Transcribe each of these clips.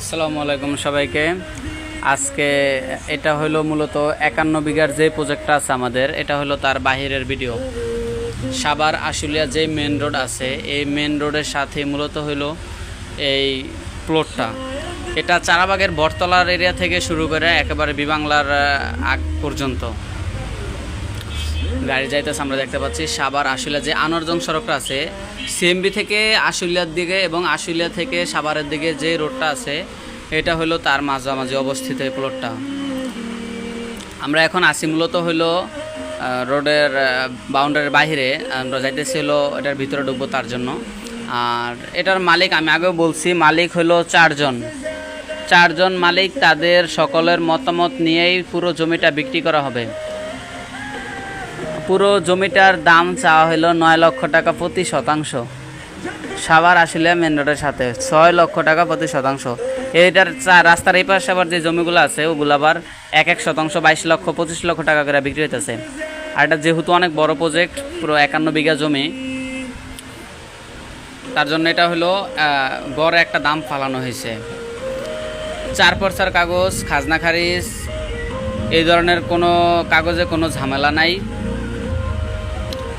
আসসালামু আলাইকুম সবাইকে। আজকে এটা হলো মূলত একান্ন বিঘার যে প্রজেক্টটা আছে আমাদের, এটা হলো তার বাহিরের ভিডিও। সাবার আশুলিয়া যে মেন রোড আছে, এই মেন রোডের সাথে মূলত হলো এই প্লটটা এটা চারাবাগের বটতলার এরিয়া থেকে শুরু করে একেবারে বিবাংলার আগ পর্যন্ত। গাড়ি যাইতেছে আমরা দেখতে পাচ্ছি সাবার আশুলিয়া যে আনোয়ারজং সড়কটা আছে সিএমবি থেকে আশুলিয়ার দিকে এবং আশুলিয়া থেকে সাভারের দিকে যে রোডটা আছে এটা হলো তার মাঝামাঝি অবস্থিত এই প্লটটা আমরা এখন আসি মূলত আহ, রোডের বাউন্ডারির বাইরে আমরা যাইতেছি হলো এটার ভিতরে ঢুকবো তার জন্য। আর এটার মালিক আমি আগেও বলছি মালিক হলো চারজন। চারজন মালিক তাদের সকলের মতামত নিয়েই পুরো জমিটা বিক্রি করা হবে। পুরো জমিটার দাম চাওয়া হলো নয় লক্ষ টাকা প্রতি শতাংশ। সাভার আসলে মেন রোডের সাথে, ছয় লক্ষ টাকা প্রতি শতাংশ। এইটার রাস্তার এই পাশে আবার যে জমিগুলো আছে, ওগুলো আবার এক এক শতাংশ, বাইশ লক্ষ, পঁচিশ লক্ষ টাকা করে বিক্রি হইতেছে। আর এটা যেহেতু অনেক বড় প্রজেক্ট পুরো একান্ন বিঘা জমি, তার জন্য এটা হলো গড়ে একটা দাম ফালানো হয়েছে চার পর্সার কাগজ, খাজনা খারিজ, এই ধরনের কোনো কাগজে কোনো ঝামেলা নাই।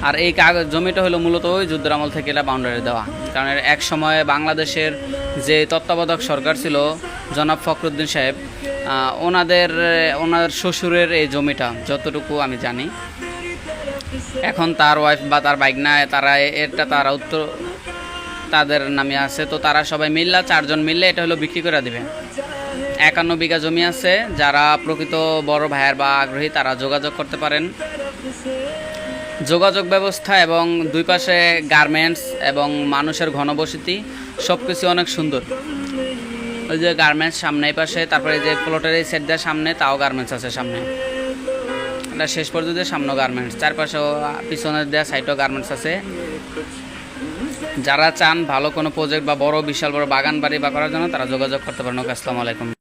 আর এই কাগজ জমিটা হলো মূলত ওই যুদ্ধের আমল থেকে এটা বাউন্ডারি দেওয়া। কারণ এক সময়ে বাংলাদেশের যে তত্ত্বাবধায়ক সরকার ছিল, জনাব ফখরুদ্দিন সাহেব ওনাদের, ওনার শ্বশুরের এই জমিটা, যতটুকু আমি জানি। এখন তার ওয়াইফ বা তার বাইকনা তারা এ- এটা তারা উত্তর, তাদের নামে আছে। তো তারা সবাই মিললা, চারজন মিললে এটা হলো বিক্রি করে দিবে। একান্ন বিঘা জমি আছে, যারা প্রকৃত বড় ভাইয়ের বা আগ্রহী, তারা যোগাযোগ করতে পারেন। যোগাযোগ ব্যবস্থা এবং দুই পাশে গার্মেন্টস এবং মানুষের ঘনবসতি সব কিছু অনেক সুন্দর। ওই যে গার্মেন্টস সামনে পাশে, তারপরে যে প্লটের এই সেট দেওয়ার সামনে, তাও গার্মেন্টস আছে সামনে। এটা শেষ পর্যন্ত সামনে গার্মেন্টস চারপাশেও, পিছনের দেওয়া সাইডেও গার্মেন্টস আছে। যারা চান ভালো কোনো প্রজেক্ট বা বড়, বিশাল বড় বাগান বাড়ি বা করার জন্য, তারা যোগাযোগ করতে পারেন। ওকে, আসসালামু আলাইকুম।